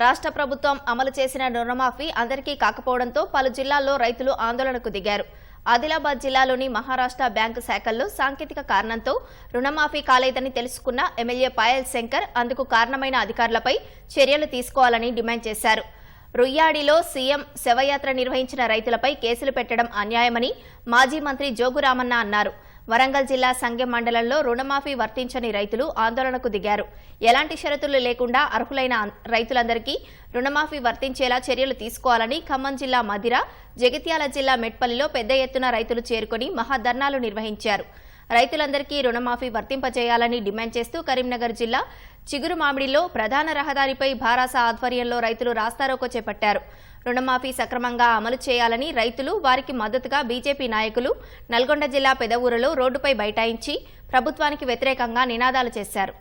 రాష్ట్ర ప్రభుత్వం అమలు చేసిన రుణమాఫీ అందరికీ కాకపోవడంతో పలు జిల్లాల్లో రైతులు ఆందోళనకు దిగారు. ఆదిలాబాద్ జిల్లాలోని మహారాష్ట్ర బ్యాంకు శాఖల్లో సాంకేతిక కారణంతో రుణమాఫీ కాలేదని తెలుసుకున్న ఎమ్మెల్యే పాయల్ శంకర్ అందుకు కారణమైన అధికారులపై చర్యలు తీసుకోవాలని డిమాండ్ చేశారు. రుయ్యాడిలో సీఎం శవయాత్ర నిర్వహించిన రైతులపై కేసులు పెట్టడం అన్యాయమని మాజీ మంత్రి జోగురామన్న అన్నారు. వరంగల్ జిల్లా సంఘం మండలంలో రుణమాఫీ వర్తించని రైతులు ఆందోళనకు దిగారు. ఎలాంటి షరతులు లేకుండా అర్హులైన రైతులందరికీ రుణమాఫీ వర్తించేలా చర్యలు తీసుకోవాలని ఖమ్మం జిల్లా మదిర జగిత్యాల జిల్లా మెట్పల్లిలో పెద్ద ఎత్తున రైతులు చేరుకుని మహాధర్నాలు నిర్వహించారు. రైతులందరికీ రుణమాఫీ వర్తింపజేయాలని డిమాండ్ చేస్తూ కరీంనగర్ జిల్లా చిగురు మామిడిలో ప్రధాన రహదారిపై భారాస ఆధ్వర్యంలో రైతులు రాస్తారోకో చేపట్టారు. రుణమాఫీ సక్రమంగా అమలు చేయాలని రైతులు వారికి మద్దతుగా బీజేపీ నాయకులు నల్గొండ జిల్లా పెదవూరులో రోడ్డుపై బైఠాయించి ప్రభుత్వానికి వ్యతిరేకంగా నినాదాలు చేశారు.